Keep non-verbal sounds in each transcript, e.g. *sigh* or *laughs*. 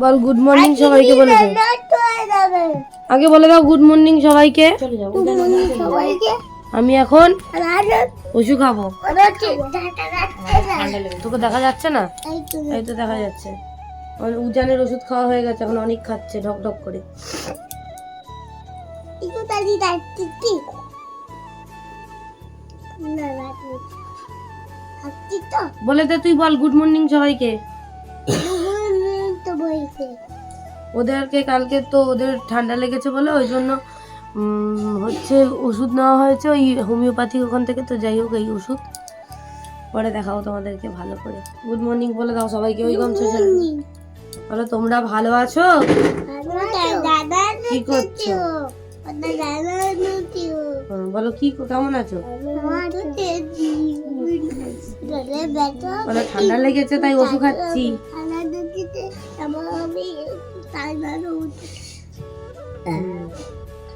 বল good morning সবাইকে বলে দাও আগে বলে দাও গুড মর্নিং সবাইকে। আমি এখন ওষুধ খাব। তোকে দেখা যাচ্ছে না? এই তো দেখা যাচ্ছে। উজানের ওষুধ খাওয়া হয়ে গেছে এখন অনেক খাচ্ছে ঢক ঢক করে। বলে দে তুই বল গুড মর্নিং সবাইকে। ওদেরকে কালকে তো ওদের ঠান্ডা লেগেছে বলে ওই জন্য হচ্ছে ওষুধ নেওয়া হয়েছে ওই হোমিওপ্যাথি ওখান থেকে তো যাই হোক এই ওষুধ। পরে দেখাও তোমাদেরকে ভালো করে। গুড মর্নিং বলে দাও সবাইকে ওই ছেড়ে। বলো তোমরা ভালো আছো? কি করছ? বলো কি কেমন আছো? বলো ঠান্ডা লেগেছে তাই ওষুধ খাচ্ছি।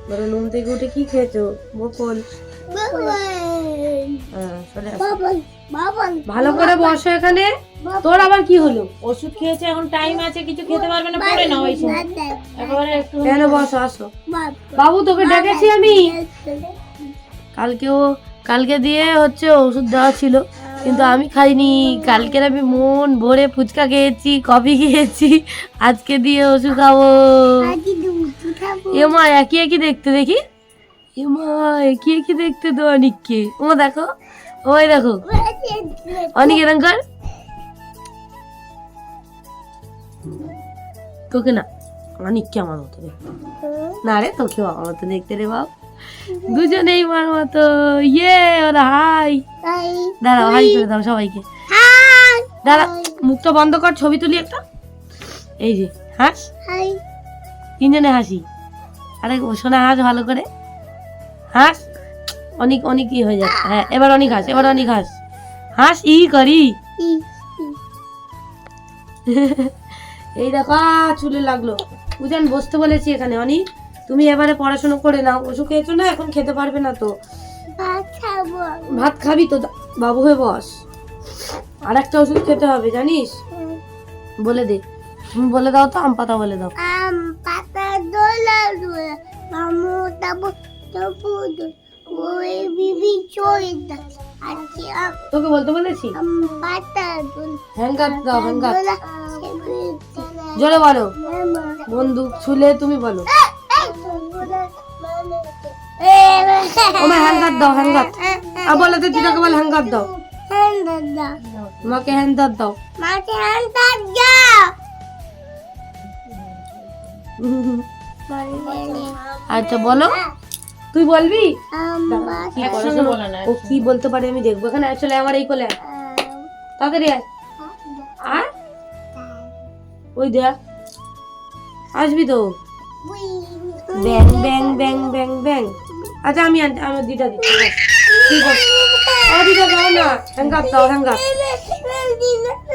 বলো নুন থেকে উঠে কি খেয়েছো? বকুল। হ্যাঁ। ভালো করে বসো এখানে। তোর আবার কি হলো? ওষুধ খেয়েছে এখন টাইম আছে কিছু খেতে পারবে না পড়ে না ওই একেবারে একটু কেন বসো আসো। বাবু তোকে ডেকেছি আমি। কালকেও কালকে দিয়ে হচ্ছে ওষুধ দেওয়া ছিল কিন্তু আমি খাইনি। কালকের আমি মন ভরে ফুচকা খেয়েছি কফি খেয়েছি আজকে দিয়ে ওষুধ খাব। এমা একই একই দেখতে দেখি। এমা একই একই দেখতে তো অনেককে। ও দেখো ওই দেখো। অনেক এরকম কর তোকে না অনেককে আমার মতো দেখতে। না রে তোকে আমার মতো দেখতে রে বাপ। দুজনেই মার মতো। ইয়ে ওরা হাই দাঁড়াও হাই করে দাও সবাইকে। দাঁড়া মুখটা বন্ধ কর ছবি তুলি একটা। এই যে হাস। তিনজনে হাসি। আরে শোনা হাস ভালো করে। হাস। অনেক অনেক ই হয়ে যাচ্ছে। হ্যাঁ এবার অনেক হাস এবার অনেক হাস। হাস ই করি। *laughs* এই দেখো চুলে লাগল। বুঝান বসতে বলেছি এখানে অনেক। তুমি এবারে পড়াশোনা করে নাও। ওষুধ খেয়েছো না? এখন খেতে পারবে না তো। ভাত খাবি তো বাবু হয়ে বস। আর একটা ওষুধ খেতে হবে জানিস? বলে দে। তুমি বলে দাও তো আম পাতা বলে দাও। আম পাতা দোলা দোলা মামু তাবু তাবু ওই বিবি চই আজকে তোকে বলতে বলেছি? আম পাতা দোলা। হ্যাঙ্গার দাও হ্যাঙ্গার জোরে বলো। বন্দুক ছুলে তুমি বলো। *laughs* ওমা হ্যাঙ্গার দাও হ্যাঙ্গার আর বলে দে দিদাকে বল হ্যাঙ্গার দাও। মাকে হ্যাঙ্গার দাও। মাকে হান্তার যাও আচ্ছা বলো। তুই বলবি? ও কি বলতে পারে আমি দেখব। এখানে আসলে আমার এই কোলে। আয়। তাড়াতাড়ি আয়। আয় ওই দেখ। আসবি তো। ব্যাং ব্যাং ব্যাং ব্যাং ব্যাং। আচ্ছা আমি আমি দিদা দিচ্ছি ঠিক আছে। না।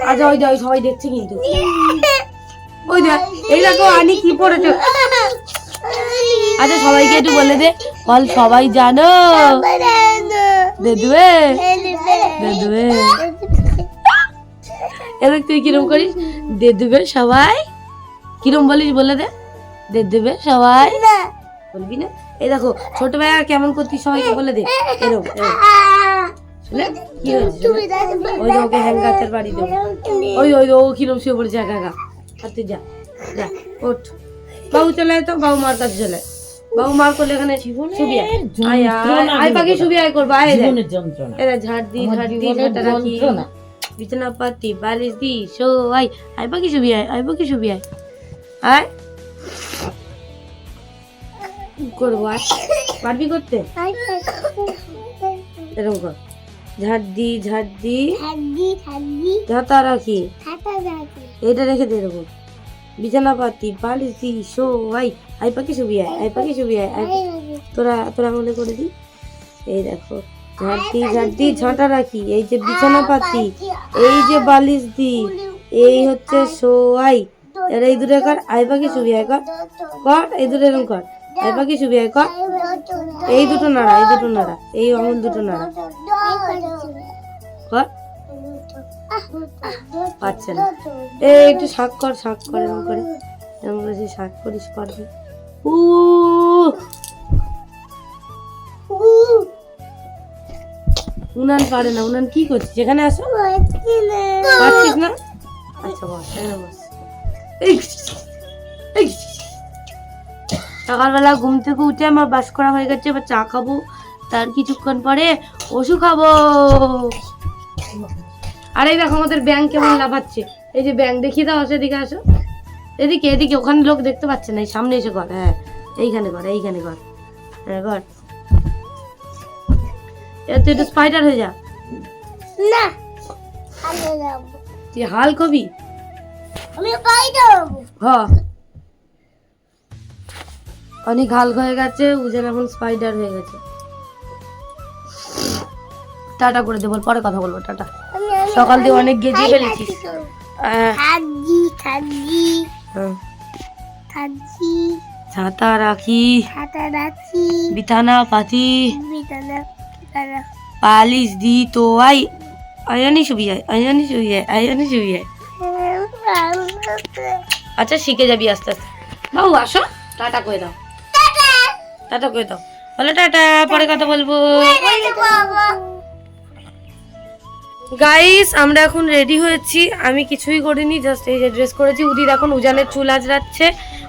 আচ্ছা ওই সবাই কিন্তু। ওই এই দেখো আচ্ছা সবাইকে একটু বলে দে। সবাই জানো? এবার তুই কিরম করিস? দে দেবে সবাই? কিরম বলিস বলে দে। দেবে সবাই? বলবি না? এই দেখো ছোট ভাই আর কেমন করতিস সবাইকে বলে দে। এরম। কি হয়েছে? ওই ওকে হ্যাং গাছের বাড়ি দেবো ওই ওই ও কিরম শুয়ে পড়েছে একা একা। আর তুই যা যা ওঠ। বাবু চলে তো বাবু মার কাছে চলে বাবু মার করলে এখানে ছবি আয়। আয় আয় আয় পাখি ছবি আয় করব আয় দেখ জীবনের যন্ত্রণা। এরা ঝাড় দি ঝাড় দি ঝাঁটা রাখি বিছানা পাতি বালিশ দি শো আই আই পাখি ছবি আয় আই পাখি ছবি আয়। আয়। করব আয় পারবি করতে? এরকম কর। ঝাড় দি ঝাড় দি। হাড্ডি রাখি। খাতা রাখি। দে এরকম। বিছানা পাতি বালিশ দি শো আই আই পাখি ছবি আয় আই পাখি ছবি আয় আয় তোরা তোরা মনে করে দি এই দেখো ঝাড় দি ঝাঁটা রাখি। এই যে বিছানা পাতি এই যে বালিশ দি এই হচ্ছে সোয়াই এর এই দূরে কর আই পাখি ছবি আয় কর। কর এই দূরে এরকম কর। আই পাখি আয় কর। এই দুটো নাড়া এই দুটো নাড়া এই আঙুল দুটো নাড়া। কর। পাচ্ছে না। এ একটু শাক কর শাক কর এরকম করে। এরকম করে সেই শাক করিস করবি। উ উনান পারে না উনান কি করছিস? এখানে আসো। পারছিস না? আচ্ছা বস এখানে বস। এই, এই। সকালবেলা ঘুম থেকে উঠে আমার বাস করা হয়ে গেছে এবার চা খাব। তার কিছুক্ষণ পরে ওষুধ খাব। আর এই দেখো আমাদের ব্যাংক কেমন লাফাচ্ছে। এই যে ব্যাংক দেখিয়ে দাও আসো এদিকে আসো। এদিকে এদিকে ওখানে লোক দেখতে পাচ্ছে না। এই সামনে এসে কর হ্যাঁ এইখানে কর এইখানে কর হ্যাঁ কর এ তুই একটু স্পাইডার হয়ে যা। না তুই হাল কবি আমি বাইরে যাব হ। অনেক হালকা হয়ে গেছে উজেন এখন স্পাইডার হয়ে গেছে। টাটা করে দে বল পরে কথা বলব টাটা। সকাল দিয়ে অনেক থাকি থাকি হ্যাঁ। ছাতা রাখি। ছাতা রাখি। বিছানা পাতি। পালিশ দি তো আই আয়ানি শুবি আয় আয়ানি শুবি আয় আয়ানি শুবি আয়। আচ্ছা শিখে যাবি আস্তে আস্তে। বাবু আসো টাটা করে দাও। টাটা, পরে কথা বলব। গাইস আমরা এখন রেডি হয়েছি। আমি কিছুই করিনি জাস্ট এই যে ড্রেস করেছি। উদির এখন উজানের চুল আজরাচ্ছে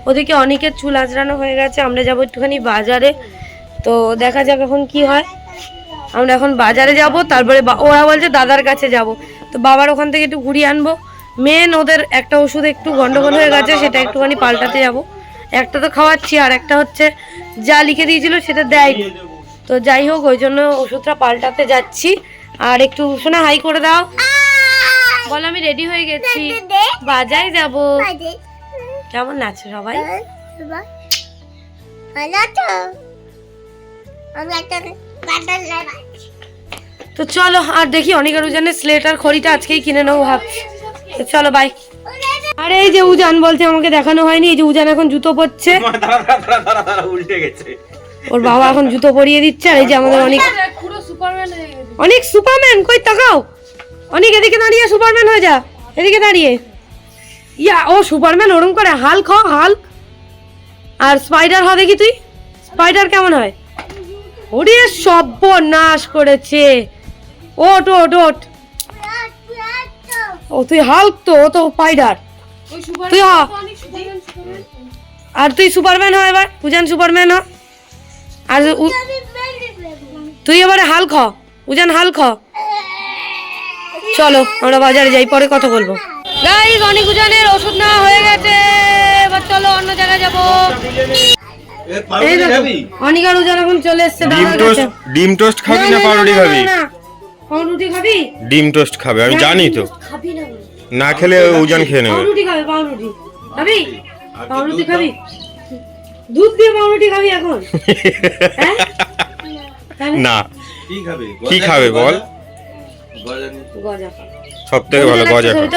ওদিকে অনেকের চুল আজরানো হয়ে গেছে। আমরা যাব একটুখানি বাজারে। তো দেখা যাক এখন কি হয়। আমরা এখন বাজারে যাব। তারপরে ওরা বলছে দাদার কাছে যাব। তো বাবার ওখান থেকে একটু ঘুরিয়ে আনব। মেন ওদের একটা ওষুধ একটু গন্ডগোল হয়ে গেছে, সেটা একটুখানি পাল্টাতে যাব। একটা তো খাওয়াচ্ছি, আর একটা হচ্ছে যা লিখে দিয়েছিল সেটা দেয়নি তো যাই হোক ওই জন্য ওষুধটা পাল্টাতে যাচ্ছি। আর একটু শোনা হাই করে দাও। বল আমি রেডি হয়ে গেছি। বাজারে যাব। কেমন আছো সবাই? তো চলো আর দেখি অনেকের উজানের স্লেট আর খড়িটা আজকেই কিনে নেব ভাবছি। তো চলো বাই আরে এই যে উজান বলছে আমাকে দেখানো হয়নি এই যে উজান এখন জুতো পরছে। দাঁড়া দাঁড়া দাঁড়া দাঁড়া উল্টে গেছে। ওর বাবা এখন জুতো পরিয়ে দিচ্ছে আর এই যে আমাদের অনেক অনেক সুপারম্যান কই তাকাও। অনেক এদিকে দাঁড়িয়ে সুপারম্যান হয়ে যা এদিকে দাঁড়িয়ে। ইয়া ও সুপারম্যান ওরম করে হাল্ক হ হাল্ক আর স্পাইডার হ দেখি তুই। স্পাইডার কেমন হয়? ওরে সর্বনাশ করেছে। ওট ওট ওট ও তুই হাল্ক তো ও তো স্পাইডার তুই হ। আর তুই সুপারম্যান হ এবার উজান সুপারম্যান হ। আর তুই এবারে হাল খ উজান হাল খ। চলো আমরা বাজারে যাই পরে কথা বলব। গাইস অনেক উজানের ওষুধ নেওয়া হয়ে গেছে। এবার চলো অন্য জায়গায় যাব। এই দেখো অনেক আর উজান এখন চলে এসছে ডিম টোস্ট ডিম টোস্ট খাবি না পাউরুটি খাবি? পাউরুটি খাবি? ডিম টোস্ট খাবে আমি জানি তো। খাবি না। না খেলে ওজন খেয়ে নেবে। পাউরুটি খাবে পাউরুটি। খাবি পাউরুটি খাবি? দুধ দিয়ে পাউরুটি খাবি এখন? *laughs* হ্যাঁ? না। কি খাবে? কি খাবে বল? গজা? খাবে। সব থেকে ভালো গজা খাবে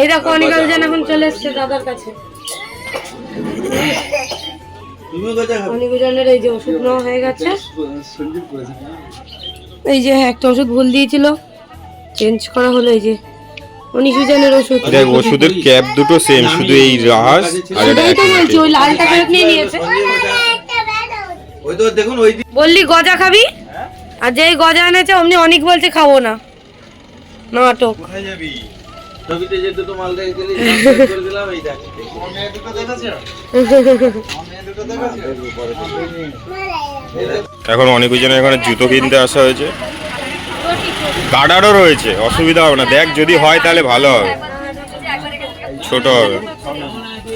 এই দেখো অনিকা উজান এখন চলে এসছে দাদার কাছে। এই যে ওষুধ নেওয়া হয়ে গেছে। এই যে একটা ওষুধ ভুল দিয়েছিল। চেঞ্জ করা হলো এই যে উজানের ওষুধ? দেখ ওষুধের ক্যাপ দুটো সেম শুধু এই রাস আর এটা তো বলছি ওই লালটা ফেরত নিয়ে নিয়েছে। ওই তো দেখুন ওই বললি গজা খাবি? আর যেই গজা এনেছে অমনি অনেক বলছে খাব না। নাটক কোথায় যাবি? ছবিতে যে দুটো মাল রেখে দিলি করে দিলাম এই দেখ। মেয়ে দুটো দেখাচ্ছে মেয়ে দুটো দেখাচ্ছে এখন অনেক জনের এখানে জুতো কিনতে আসা হয়েছে। গার্ডারও রয়েছে অসুবিধা হবে না। দেখ যদি হয় তাহলে ভালো হবে। ছোট হবে।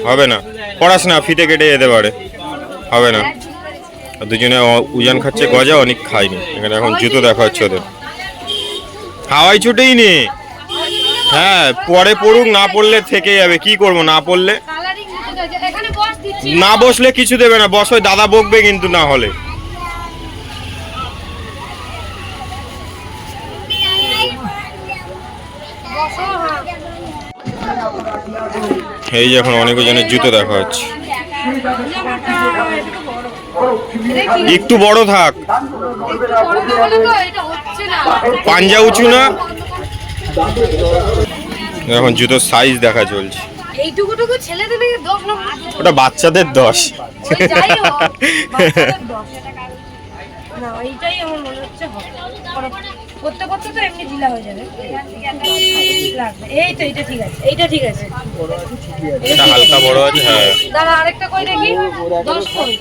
হবে না। পড়াস না ফিতে কেটে যেতে পারে। হবে না। আর দুজনে উজান খাচ্ছে গজা অনেক খায়নি এখানে এখন জুতো দেখা হচ্ছে ওদের। হাওয়াই ছুটেই নে। হ্যাঁ পরে পড়ুক না পড়লে থেকে যাবে। কি করব না পড়লে? না বসলে কিছু দেবে না। বস দাদা বকবে কিন্তু না হলে। এই যে এখন অনেক জনের জুতো দেখা হচ্ছে একটু বড় থাক। পাঞ্জা উঁচু না? এখন জুতোর সাইজ দেখা চলছে। এইটুকুটুকু ছেলেদের দশ নম্বর ওটা বাচ্চাদের দশ। *laughs* এইটাই আমার মনে হচ্ছে করতে করতে তো এমনি ঢিলা হয়ে যাবে। এই তো এইটা ঠিক আছে এইটা ঠিক আছে। এটা হালকা বড় আছে হ্যাঁ। দাঁড়া আরেকটা কই দেখি। দশ কই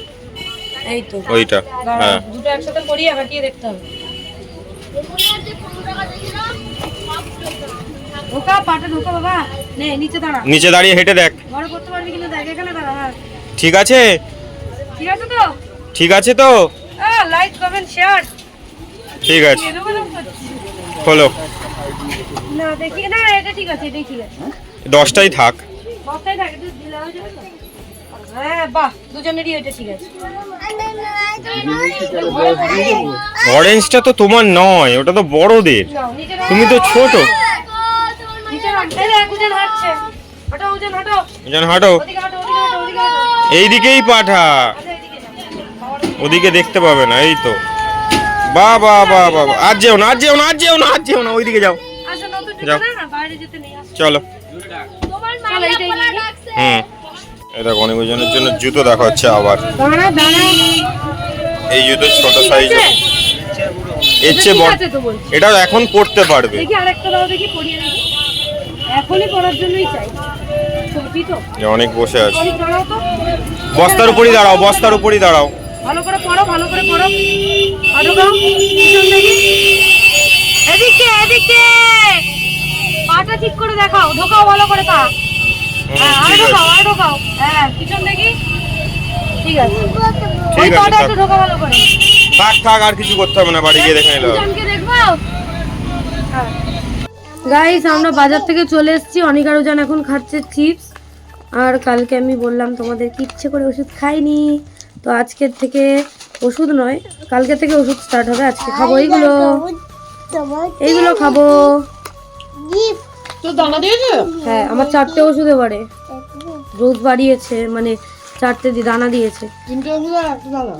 এই তো। ওইটা হ্যাঁ। দুটো একসাথে হাঁটিয়ে দেখতে হবে। ঢোকা পাটা ঢোকা বাবা। নে নিচে দাঁড়া। নিচে দাঁড়িয়ে হেঁটে দেখ। বড় করতে পারবি কিনা দেখ এখানে দাঁড়া হ্যাঁ ঠিক আছে? ঠিক আছে তো? ঠিক আছে তো? লাইক কমেন্ট শেয়ার ঠিক আছে। হলো দশটাই থাক। ঢিলা হয়ে তো? অরেঞ্জটা তোমার নয় ওটা তো বড়দের। তুমি তো ছোট। হাঁটো। এইদিকেই পাঠা। আচ্ছা। ওদিকে দেখতে পাবে না এই তো। বা বা বা বা। আর যেও না আর যেও না আর যেও না আর যেও না ওইদিকে যাও। জুতো যাও। না, বাইরে যেতে নেই, আসো। চলো। হুম। এটা অনেক ওজনের জন্য জুতো দেখা হচ্ছে আবার। এই জুতো ছোট সাইজ এর। এটা চেয়ে বড় আছে তো বলছি। এটাও এখন পড়তে পারবে। দেখি আরেকটা দাও দেখি পরিয়ে দেখি এখনই পড়ার জন্যই চাই। ছবি তো। যে অনেক বসে আছে। বস্তার উপরই দাঁড়াও বস্তার উপরই দাঁড়াও। ভালো করে পড়ো ভালো করে পড়ো। এদিকে এদিকে। পাটা ঠিক করে দেখাও ঢোকাও ভালো করে পা। হ্যাঁ আর ঢোকাও আর ঢোকাও। হ্যাঁ পিছন দেখি ঠিক আছে। ওই পাটা একটু ঢোকা ভালো করে। থাক থাক আর কিছু করতে হবে না বাড়ি গিয়ে দেখে দেখব? গাইস আমরা বাজার থেকে চলে এসেছি। অনেক আরও জন এখন খাচ্ছে চিপস আর কালকে আমি বললাম তোমাদের কি ইচ্ছে করে ওষুধ খাইনি। তো আজকের থেকে ওষুধ নয় কালকে থেকে ওষুধ স্টার্ট হবে আজকে খাব এইগুলো। এইগুলো খাব। তো দানা দিয়েছে? হ্যাঁ আমার চারটে ওষুধে পারে রোজ বাড়িয়েছে মানে চারটে দি- দানা দিয়েছে।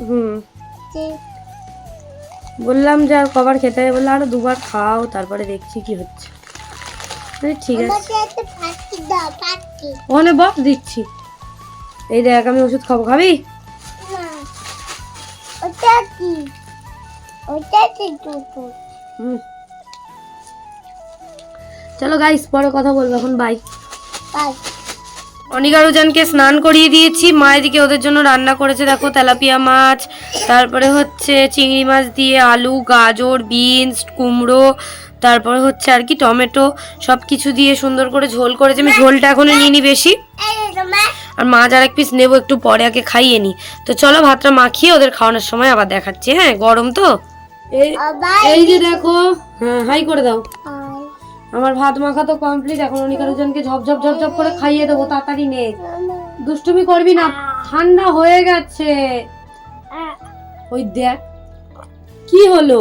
হুম। বললাম যে আর কবার খেতে হবে। বলল আরও দুবার খাও তারপরে দেখছি কি হচ্ছে। ঠিক আছে। ওখানে বস দিচ্ছি। এই দেখ আমি ওষুধ খাব। খাবি? ওটা কি ওটা কি দুটো চলো গাইস পরে কথা বলব এখন বাই বাই অনিকারুজানকে স্নান করিয়ে দিয়েছি। মা এদিকে ওদের জন্য রান্না করেছে দেখো তেলাপিয়া মাছ। তারপরে হচ্ছে চিংড়ি মাছ দিয়ে আলু গাজর বিনস কুমড়ো। তারপরে হচ্ছে আর কি টমেটো। সব কিছু দিয়ে সুন্দর করে ঝোল করেছে। আমি ঝোলটা এখনও নিইনি বেশি। আর মাছ আর এক পিস নেব একটু পরে আগে খাইয়ে নি। তো চলো ভাতটা মাখিয়ে ওদের খাওয়ানোর সময় আবার দেখাচ্ছি হ্যাঁ? গরম তো? এই যে দেখো হ্যাঁ হাই করে দাও। আমার ভাত মাখা তো কমপ্লিট এখন অনিকারুজনকে ঝপঝপ ঝপঝপ করে খাইয়ে দেবো তাড়াতাড়ি নে। দুষ্টুমি করবি না ঠান্ডা হয়ে গেছে। ওই দেখ কি হলো?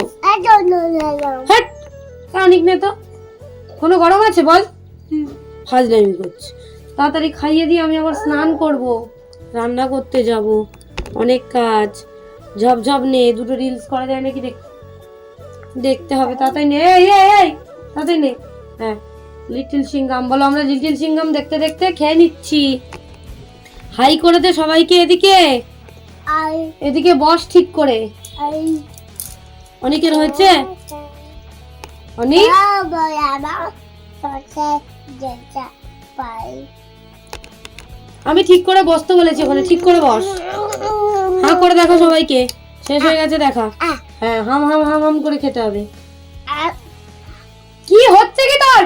হ্যাট কানিক নে তো। কোনো গরম আছে বল। ফাজলামি করছে। তাড়াতাড়ি খাইয়ে দিয়ে আমি আবার স্নান করব। রান্না করতে যাব। অনেক কাজ। ঝপঝপ নে দুটো রিলস করা যায় নাকি দেখ দেখতে হবে। তাড়াতাড়ি নে। এই এই তাড়াতাড়ি নে। হ্যাঁ লিটল সিঙ্গাম বলো আমরা লিটল সিঙ্গাম দেখতে দেখতে খেয়ে নিচ্ছি। হাই করে দে সবাইকে এদিকে। এদিকে বস ঠিক করে। অনেকের হয়েছে? অনেক? আমি ঠিক করে বসতে বলেছি ওখানে ঠিক করে বস। হাঁ করে দেখো সবাইকে। শেষ হয়ে গেছে দেখা। হ্যাঁ হাম হাম হাম হাম করে খেতে হবে। কি হচ্ছে কি তোর?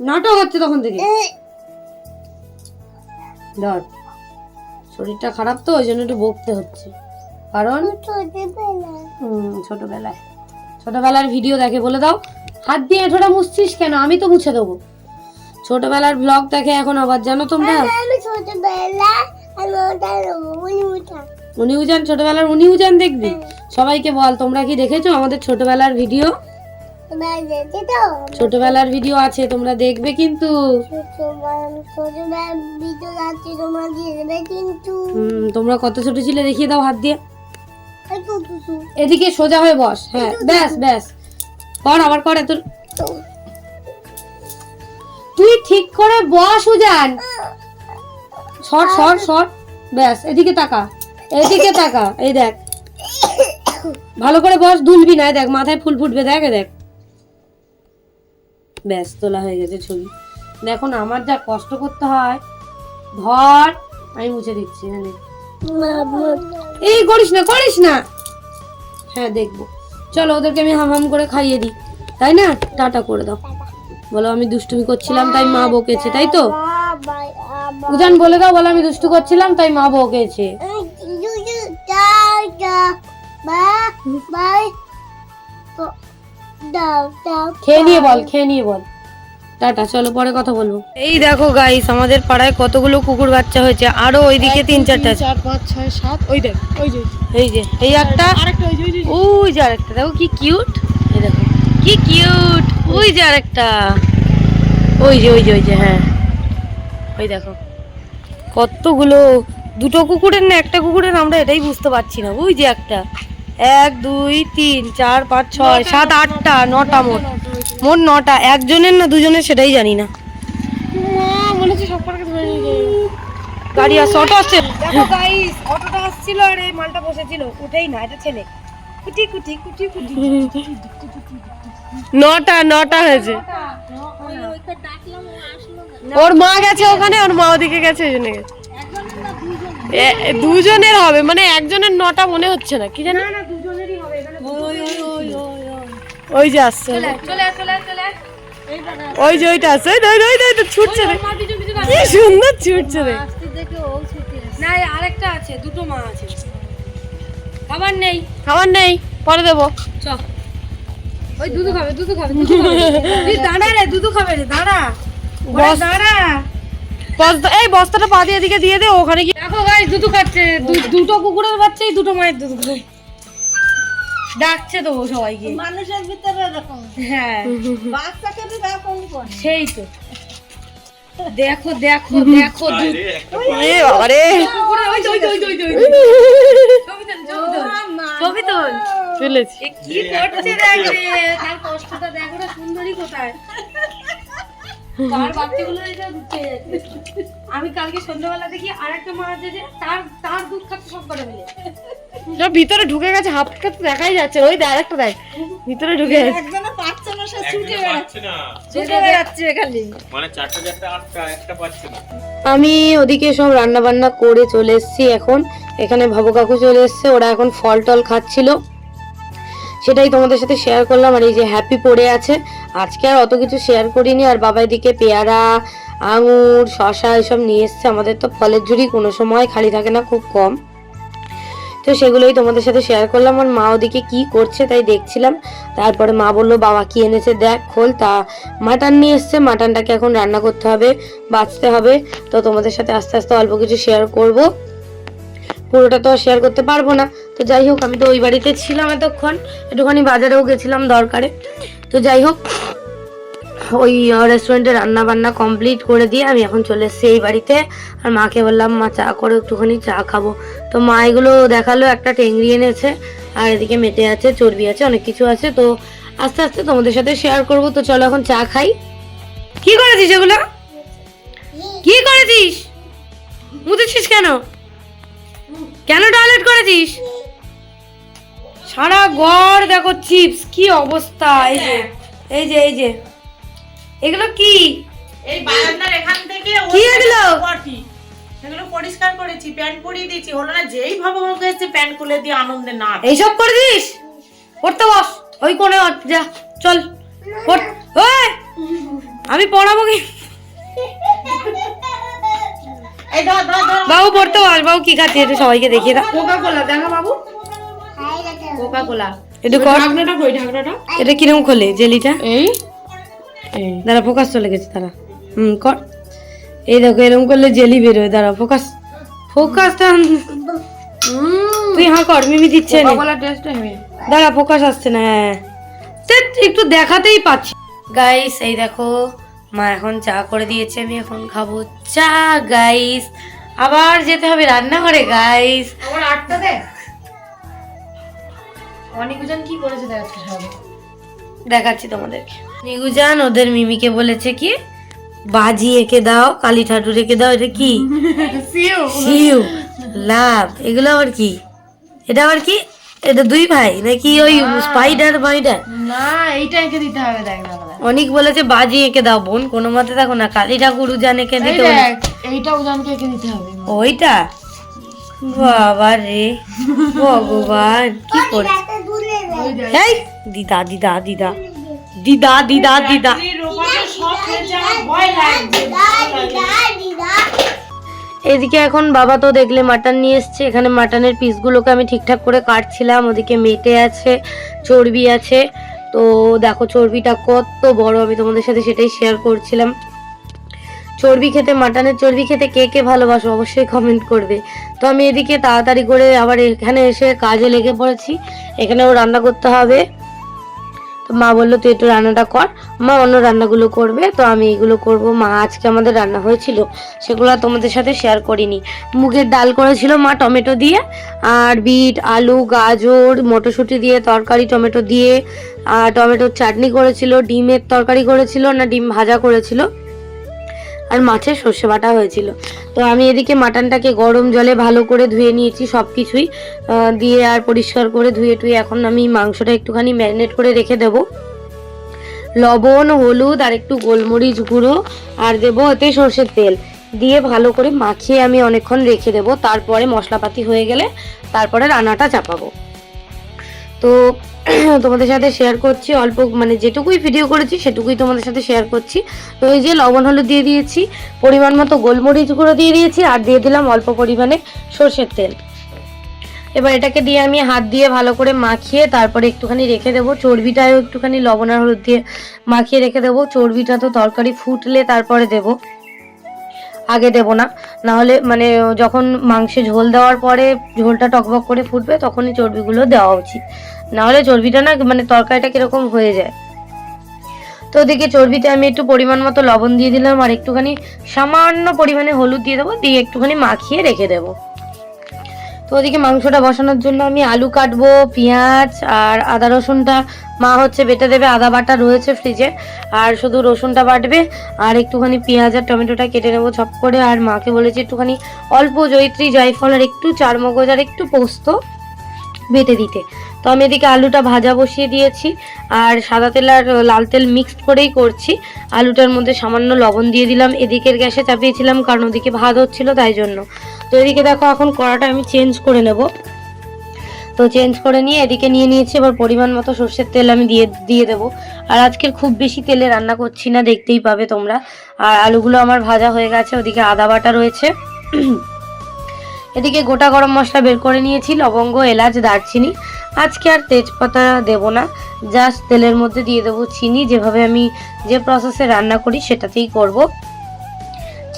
নাটক হচ্ছে তখন থেকে। ধর শরীরটা খারাপ তো ওই জন্য একটু বকতে হচ্ছে। কারণ হুম, ছোটবেলায়। ছোটবেলার ভিডিও দেখে বলে দাও। হাত দিয়ে এঁঠোটা মুছছিস কেন? আমি তো মুছে দেবো। ছোটবেলার ব্লগ দেখে এখন আবার জানো তোমরা? উনি উজান ছোটবেলার উনি উজান দেখবি? সবাইকে বল তোমরা কি দেখেছ আমাদের ছোটবেলার ভিডিও ছোটবেলার ভিডিও আছে তোমরা দেখবে কিন্তু। তোমার কত ছোট ছিলে দেখিয়ে দাও হাত দিয়ে। এদিকে সোজা হয়ে বস হ্যাঁ ব্যাস ব্যাস। কর আবার কর এত তুই ঠিক করে বস উজান। সর সর সর। ব্যাস এদিকে তাকা। এদিকে তাকা এই দেখ। ভালো করে বস দুলবি না দেখ মাথায় ফুল ফুটবে দেখ দেখ। ব্যাস তোলা হয়ে গেছে ছবি। দেখো না আমার যা কষ্ট করতে হয় ধর আমি মুছে দিচ্ছি এই করিস না করিস না। হ্যাঁ দেখব। চলো ওদেরকে আমি হাম হাম করে খাইয়ে দিই। তাই না? টাটা করে দাও। বলো, আমি দুষ্টুমি করছিলাম, তাই মা বকেছে, তাই তো? উজান বলে দাও, বলো, আমি দুষ্টু করছিলাম, তাই মা বকেছে। খেয়ে নিয়ে বল, খেয়ে নিয়ে বল। টাটা চলো পরে কথা বলব। এই দেখো গাইস আমাদের পাড়ায় কতগুলো কুকুর বাচ্চা হয়েছে আরও ওইদিকে তিন চারটা চার পাঁচ ছয় সাত ওই দেখ ওই যে এই যে এই একটা ওই যে আরেকটা দেখো কি কিউট এই দেখো কি কিউট ওই যে আরেকটা ওই যে ওই যে ওই যে হ্যাঁ। ওই দেখো কতগুলো দুটো কুকুরের না একটা কুকুরের আমরা এটাই বুঝতে পারছি না ওই যে একটা। এক দুই তিন চার পাঁচ ছয় সাত আটটা নটা মোট। মোট নটা একজনের না দুজনের সেটাই জানি না গাড়ি আসছে অটো আসছে দেখো গাইস অটোটা আসছিল আর এই মালটা বসেছিল উঠেই না এটা ছেলে কুটি কুটি কুটি কুটি নটা নটা হয়েছে ওর মা গেছে ওখানে ওর মা ওদিকে গেছে ওই জন্য গেছে দুজনের হবে মানে একজনের নটা মনে হচ্ছে না কি জানি ওই যে আসছে ওই যে ওইটা আসছে ওই যে, ওই ওই ছুটছে রে। কি সুন্দর ছুটছে রে। না এই আরেকটা আছে দুটো মা আছে। খাবার নেই। খাবার নেই পরে দেবো। চ। ওই দুধু খাবে দুধু খাবে তুই দাঁড়া রে দুধু খাবে রে দাঁড়া। বস দাঁড়া। বস্তা এই বস্তাটা পা দিয়ে এদিকে দিয়ে দে ওখানে কি দেখো গাইস দুধু খাচ্ছে। দু- দুটো কুকুরের বাচ্চাই দুটো মায়ের দুধ ডাকছে তো সবাইকে। মানুষের ভিতরে এরকম। হ্যাঁ। বাচ্চাকে তো এরকম করে। সেই তো। দেখো দেখো দেখো এ বাবা রে ওই ওই ওই ওই ওই ছবি তোল, ছবি তোল। ছবি তোল। তুলেছি কি করছে দেখ রে, তার কষ্টটা দেখ ওরা সুন্দরী কোথায়। আমি কালকে সন্ধ্যাবেলা দেখি আর একটা মা আছে যে তার তার দুধ খাচ্ছে সব করে মিলে। সব ভিতরে ঢুকে গেছে হাফটা তো দেখাই যাচ্ছে ওই দেখ একটা দেখ। ভিতরে ঢুকে গেছে। একজনে পাচ্ছে না সে পাচ্ছে না। ছুটে বেড়াচ্ছে খালি মানে চারটে চারটে আটটা একটা পাচ্ছে না। আমি ওদিকে সব রান্না বান্না করে চলে এসেছি এখন। এখানে ভাবু কাকু চলে এসেছে ওরা এখন ফল টল খাচ্ছিল। সেটাই তোমাদের সাথে শেয়ার করলাম আর এই যে হ্যাপি পড়ে আছে। আজকে আর অত কিছু শেয়ার করিনি আর বাবা এদিকে পেয়ারা আঙুর শশা এসব নিয়ে এসছে। আমাদের তো ফলের ঝুড়ি কোনো সময় খালি থাকে না খুব কম। তো সেগুলোই তোমাদের সাথে শেয়ার করলাম আর মা ওদিকে কি করছে তাই দেখছিলাম। তারপরে মা বলল, বাবা কি এনেছে দেখ, খোল। তা মাটন নিয়ে এসছে। মাটনটাকে এখন রান্না করতে হবে, বাঁচতে হবে। তো তোমাদের সাথে আস্তে আস্তে অল্প কিছু শেয়ার করব। পুরোটা তো শেয়ার করতে পারব না। তো যাই হোক, আমি তো ওই বাড়িতে ছিলাম এতক্ষণ। একটুখানি বাজারেও গেছিলাম দরকারে। তো যাই হোক ওই রেস্টুরেন্টে রান্না বান্না কমপ্লিট করে দিয়ে আমি এখন চলে এসেছি এই বাড়িতে। আর মাকে বললাম, মা, চা করো, একটুখানি চা খাব। তো মা এগুলো দেখাল, একটা টেংরি এনেছে, আর এদিকে মেটে আছে, চর্বি আছে, অনেক কিছু আছে। তো আস্তে আস্তে তোমাদের সাথে শেয়ার করব। তো চলো এখন চা খাই। কি করেছিস এগুলো? কি করেছিস? মুতেছিস কেন? কেন টয়লেট করেছিস? সারা ঘর দেখো চিপস কি অবস্থা? এই যে এই যে এই যে। এগুলো কি? এই বারান্দার এখান থেকে কি এগুলো? পটি সেগুলো পরিষ্কার করেছি প্যান্ট পরিয়ে দিয়েছি। হলো না যেই ভাবে ওকে এসে প্যান্ট খুলে দিয়ে আনন্দে না এইসব করে দিস? পড়তে বস ওই কোণে যা চল। পড় ওই আমি পড়াবো কি? বাবু পড়তে বস বাবু কি খাচ্ছে এটা সবাইকে দেখিয়ে দাও। কোকা কোলা দেখা বাবু? কোকা কোলা একটু কর। ঢাকনাটা কই ঢাকনাটা। এটা কিরম খোলে জেলিটা? এই দাঁড়া ফোকাস চলে গেছে তারা হুম কর। এই দেখো এরকম করলে জেলি বেরোয় দাঁড়া ফোকাস ফোকাসটা তুই হ্যাঁ কর মিমি দিচ্ছে না। দাঁড়া ফোকাস আসছে না হ্যাঁ। একটু দেখাতেই পাচ্ছি। গাইস এই দেখো মা এখন চা করে দিয়েছে আমি এখন খাব চা গাইস আবার যেতে হবে রান্নাঘরে গাইস আমার অনিকুজান কি করেছে দেখাচ্ছি তোমাদেরকে। নিগুজান ওদের মিমিকে বলেছে কি বাজি এঁকে দাও কালী ঠাকুর এঁকে দাও এটা কি? *laughs* শিউ লাভ এগুলো আবার কি? এটা আবার কি? এটা দুই ভাই নাকি ওই স্পাইডার বাইডার না এইটা এঁকে দিতে হবে দেখ অনেক বলেছে বাজি এঁকে দাও বোন কোনো মতে দেখো না কালী ঠাকুর উজান এঁকে দিতে এইটা উজানকে এঁকে দিতে হবে ওইটা? বাবা রে ভগবান কি করে দিদা দিদা দিদা। দিদা দিদা দিদা। এদিকে এখন বাবা তো দেখলে মাটন নিয়ে এসছে। এখানে মাটনের পিসগুলোকে আমি ঠিকঠাক করে কাটছিলাম। ওদিকে মেটে আছে চর্বি আছে। তো দেখো চর্বিটা কত বড় আমি তোমাদের সাথে সেটাই শেয়ার করছিলাম। চর্বি খেতে মাটনের চর্বি খেতে কে কে ভালোবাসো অবশ্যই কমেন্ট করবে। তো আমি এদিকে তাড়াতাড়ি করে আবার এখানে এসে কাজে লেগে পড়েছি। এখানেও রান্না করতে হবে। মা বলল, তুই একটু রান্নাটা কর। মা অন্য রান্নাগুলো করবে, তো আমি এগুলো করব। মা, আজকে আমাদের রান্না হয়েছিল, সেগুলো তোমাদের সাথে শেয়ার করিনি। মুগের ডাল করেছিল মা টমেটো দিয়ে, আর বিট, আলু, গাজর, মটরশুঁটি দিয়ে তরকারি, টমেটো দিয়ে, আর টমেটোর চাটনি করেছিল, ডিমের তরকারি করেছিল, না ডিম ভাজা করেছিল। আর মাছের সর্ষে বাটা হয়েছিল। তো আমি এদিকে মাটনটাকে গরম জলে ভালো করে ধুয়ে নিয়েছি সব কিছুই দিয়ে আর পরিষ্কার করে ধুয়ে টুয়ে এখন আমি মাংসটা একটুখানি ম্যারিনেট করে রেখে দেবো। লবণ, হলুদ আর একটু গোলমরিচ গুঁড়ো আর দেবো এতে সর্ষের তেল। দিয়ে ভালো করে মাখিয়ে আমি অনেকক্ষণ রেখে দেবো। তারপরে মশলাপাতি হয়ে গেলে তারপরে রান্নাটা চাপাবো। তো *clears throat* তোমাদের সাথে শেয়ার করছি, অল্প মানে যেটুকুই ভিডিও করেছি সেটুকুই তোমাদের সাথে শেয়ার করছি। তো এই যে লবণ হলুদ দিয়ে দিয়েছি, পরিমাণ মতো গোলমরিচ গুঁড়ো দিয়ে দিয়েছি আর দিয়ে দিলাম অল্প পরিমাণে সর্ষের তেল। এবার এটাকে দিয়ে আমি হাত দিয়ে ভালো করে মাখিয়ে তারপরে একটুখানি রেখে দেবো। চর্বিটাও একটুখানি লবণ আর হলুদ দিয়ে মাখিয়ে রেখে দেবো। চর্বিটা তো তরকারি ফুটলে তারপরে দেবো। আগে দেব না। নাহলে মানে যখন মাংসে ঝোল দেওয়ার পরে ঝোলটা টকবক করে ফুটবে, তখনই চর্বিগুলো দেওয়া উচিত। নাহলে চর্বিটা না মানে তরকারিটা কীরকম হয়ে যায়। তো ওদিকে চর্বিতে আমি একটু পরিমাণ মতো লবণ দিয়ে দিলাম, আর একটুখানি সামান্য পরিমাণে হলুদ দিয়ে দেবো, দিয়ে একটুখানি মাখিয়ে রেখে দেবো। তো ওদিকে মাংসটা বসানোর জন্য আমি আলু কাটবো, পেঁয়াজ আর আদা রসুনটা। মা হচ্ছে বেটে দেবে, আদা বাটা রয়েছে ফ্রিজে। আর শুধু রসুনটা বাটবে, আর একটুখানি পেঁয়াজ আর টমেটোটা কেটে নেব চপ করে। আর মাকে বলেছি একটুখানি অল্প জয়িত্রী জয়ফল আর একটু চারমগজ আর একটু পোস্ত বেটে দিতে। তো আমি এদিকে আলুটা ভাজা বসিয়ে দিয়েছি, আর সাদা তেল আর লাল তেল মিক্সড করেই করছি। আলুটার মধ্যে সামান্য লবণ দিয়ে দিলাম। এদিকের গ্যাসে চাপিয়েছিলাম, কারণ ওদিকে ভাত হচ্ছিল তাই জন্য। তো এদিকে দেখো এখন কড়াটা আমি চেঞ্জ করে নেব। তো চেঞ্জ করে নিয়ে এদিকে নিয়ে নিয়েছি, এবার পরিমাণ মতো সর্ষের তেল আমি দিয়ে দিয়ে দেবো। আর আজকের খুব বেশি তেলে রান্না করছি না, দেখতেই পাবে তোমরা। আর আলুগুলো আমার ভাজা হয়ে গেছে, ওদিকে আদা বাটা রয়েছে। এদিকে গোটা গরম মশলা বের করে নিয়েছি, লবঙ্গ, এলাচ, দারচিনি। আজকে আর তেজপাতা দেব না, জাস্ট তেলের মধ্যে দিয়ে দেবো চিনি। যেভাবে আমি যে প্রসেসে রান্না করি, সেটাতেই করব।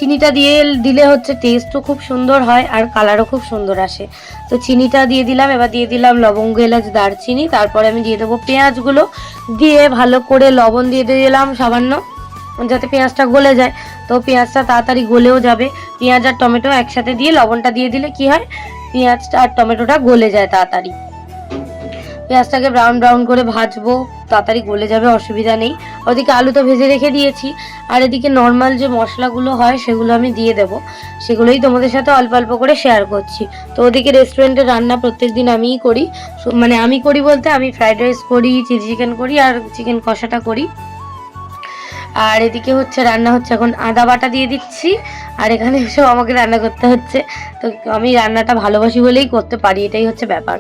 চিনিটা দিয়ে দিলে হচ্ছে টেস্টও খুব সুন্দর হয় আর কালারও খুব সুন্দর আসে। তো চিনিটা দিয়ে দিলাম, এবার দিয়ে দিলাম লবঙ্গ, এলাচ, দারচিনি, তারপরে আমি দিয়ে দেবো পেঁয়াজগুলো। দিয়ে ভালো করে লবণ দিয়ে দিলাম সামান্য, যাতে পেঁয়াজটা গলে যায়। তো পেঁয়াজটা তাড়াতাড়ি গলেও যাবে। পেঁয়াজ আর টমেটো একসাথে দিয়ে লবণটা দিয়ে দিলে কি হয়? পেঁয়াজটা আর টমেটোটা গলে যায় তাড়াতাড়ি। পেঁয়াজটাকে ব্রাউন ব্রাউন করে ভাজবো, তাড়াতাড়ি গলে যাবে, অসুবিধা নেই। ওদিকে আলু তো ভেজে রেখে দিয়েছি। আর এদিকে নর্মাল যে মশলাগুলো হয়, সেগুলো আমি দিয়ে দেবো। সেগুলোই তোমাদের সাথে অল্প অল্প করে শেয়ার করছি। তো ওদিকে রেস্টুরেন্টে রান্না প্রত্যেক দিন আমিই করি। মানে আমি করি বলতে আমি ফ্রাইড রাইস করি চিলি চিকেন করি, আর চিকেন কষাটা করি। আর এদিকে হচ্ছে রান্না হচ্ছে এখন আদা বাটা দিয়ে দিচ্ছি। আর এখানে এসেও আমাকে রান্না করতে হচ্ছে। তো আমি রান্নাটা ভালোবাসি বলেই করতে পারি, এটাই হচ্ছে ব্যাপার।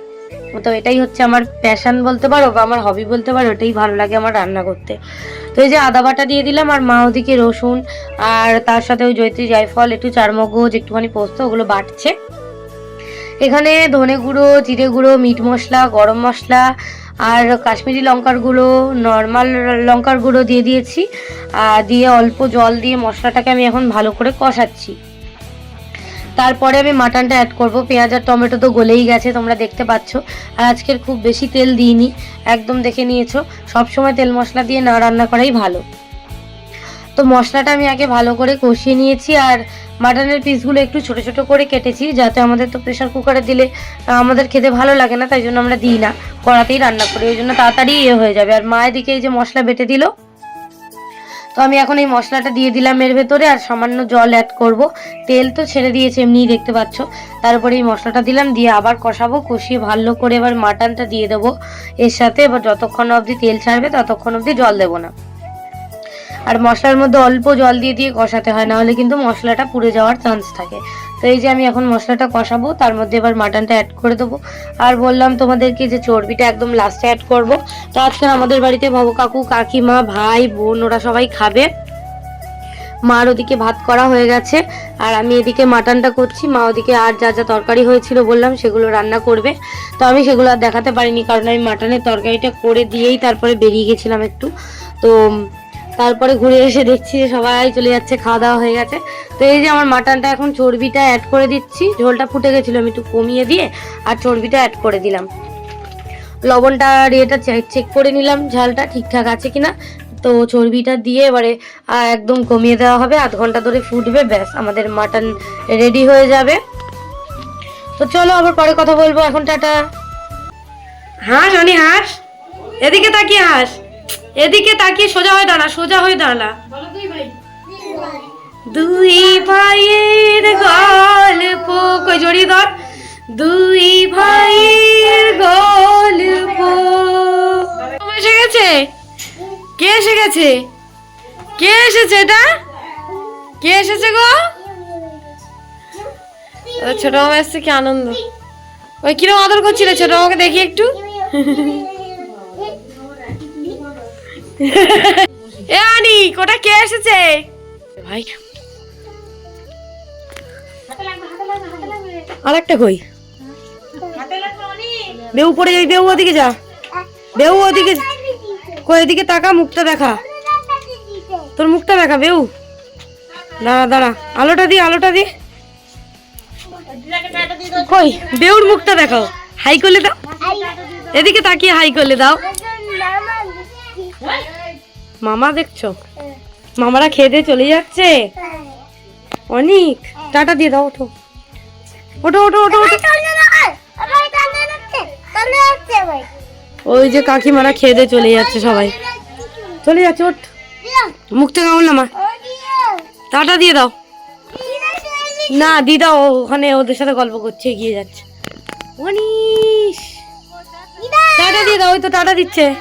তো এটাই হচ্ছে আমার প্যাশন বলতে পারো বা আমার হবি বলতে পারো এটাই ভালো লাগে আমার রান্না করতে। তো এই যে আদা বাটা দিয়ে দিলাম আর মা ওদিকে রসুন আর তার সাথে ওই জৈত্রী জায়ফল, একটু চারমগজ, একটুখানি পোস্ত, ওগুলো বাটছে। এখানে ধনে গুঁড়ো, জিরে গুঁড়ো, মিট মশলা, গরম মশলা আর কাশ্মীরি লঙ্কার গুঁড়ো নর্মাল লঙ্কার গুঁড়ো দিয়ে দিয়েছি। আর দিয়ে অল্প জল দিয়ে মশলাটাকে আমি এখন ভালো করে কষাচ্ছি। তারপরে আমি মাটনটা অ্যাড করব। পেঁয়াজ আর টমেটো তো গলেই গেছে, তোমরা দেখতে পাচ্ছ। আর আজকের খুব বেশি তেল দিইনি, একদম দেখে নিয়েছো। সবসময় তেল মশলা দিয়ে না রান্না করাই ভালো। তো মশলাটা আমি আগে ভালো করে কষিয়ে নিয়েছি, আর মাটনের পিসগুলো একটু ছোট ছোট করে কেটেছি, যাতে আমাদের তো প্রেশার কুকারে দিলে আমাদের খেতে ভালো লাগে না, তাই জন্য আমরা দিই না। কড়াতেই রান্না করি, ওই জন্য তাড়াতাড়ি ইয়ে হয়ে যাবে। আর মা এদিকে এই যে মশলা বেটে দিল তো আমি এখন এই মশলাটা দিয়ে দিলাম এর ভেতরে আর সামান্য জল অ্যাড করব। তেল তো ছেড়ে দিয়েছে এমনিই দেখতে পাচ্ছ। তারপরে এই মশলাটা দিলাম, দিয়ে আবার কষাবো, কষিয়ে ভালো করে এবার মাটনটা দিয়ে দেবো। এর সাথে এবার যতক্ষণ অবধি তেল ছাড়বে ততক্ষণ অবধি জল দেবো না। আর মশলার মধ্যে অল্প জল দিয়ে দিয়ে কষাতে হয় না হলে কিন্তু মশলাটা পুড়ে যাওয়ার চান্স থাকে। তো এই যে আমি এখন মশলাটা কষাবো, তার মধ্যে এবার মাটনটা অ্যাড করে দেবো। আর বললাম তোমাদেরকে যে চর্বিটা একদম লাস্টে অ্যাড করব, তো আজকে আমাদের বাড়িতে ভব কাকু, কাকিমা, ভাই, বোন, ওরা সবাই খাবে। মার ওদিকে ভাত করা হয়ে গেছে, আর আমি এদিকে মাটনটা করছি। মা ওদিকে আর যা যা তরকারি হয়েছিল বললাম, সেগুলো রান্না করবে। তো আমি সেগুলো আর দেখাতে পারিনি, কারণ আমি মাটনের তরকারিটা করে দিয়েই তারপরে বেরিয়ে গেছিলাম একটু। তো তারপরে ঘুরে এসে দেখছি যে সবাই চলে যাচ্ছে, খাওয়া দাওয়া হয়ে গেছে। তো এই যে আমার মাটনটা এখন চর্বিটা অ্যাড করে দিচ্ছি। ঝোলটা ফুটে গেছিল, আমি একটু কমিয়ে দিয়ে আর চর্বিটা অ্যাড করে দিলাম। লবণটা আর এটা চেক করে নিলাম, ঝালটা ঠিকঠাক আছে কিনা। তো চর্বিটা দিয়ে এবারে একদম কমিয়ে দেওয়া হবে, আধ ঘণ্টা ধরে ফুটবে, ব্যাস, আমাদের মাটন রেডি হয়ে যাবে। তো চলো, আবার পরে কথা বলব। এখন টাটা। হাঁস অনি হাঁস এদিকে তাকিয়ে হাস। এদিকে তাকিয়ে সোজা হয়ে দাঁড়া, সোজা হয়ে দাঁড়া। দুই ভাইয়ের গল্প কই জড়িয়ে ধর। দুই ভাইয়ের গল্প এসে গেছে? কে এসে গেছে? কে এসেছে এটা? কে এসেছে গো? ছোট মামা এসছে, কি আনন্দ। ওই কিরম আদর করছিল? ছোট মামাকে দেখি একটু। *laughs* এ আনি, কোটা কে এসেছে? ভাই। আর একটা কই? বেউ পড়ে যাই বেউ ওদিকে যা। বেউ ওদিকে কই, এদিকে তাকা, মুখটা দেখা। তোর মুখটা দেখা বেউ দাঁড়া দাঁড়া, আলোটা দি আলোটা দি কই বেউর মুখটা দেখাও। হাই করলে দাও। এদিকে তাকিয়ে হাই করলে দাও। মামা দেখছ? মামারা খেয়ে দিয়ে চলে যাচ্ছে? অনেক, টাটা দিয়ে দাও, ওঠো। ওঠো ওঠো ওঠো ওই যে কাকিমারা খেয়ে দিয়ে চলে যাচ্ছে সবাই। চলে যাচ্ছে, ওঠ। মুখ থেকে না মা। টাটা দিয়ে দাও। না দিদা ওখানে ওদের সাথে গল্প করছে, এগিয়ে যাচ্ছে। অনিশ। টাটা দিয়ে দাও, ওই তো টাটা দিচ্ছে।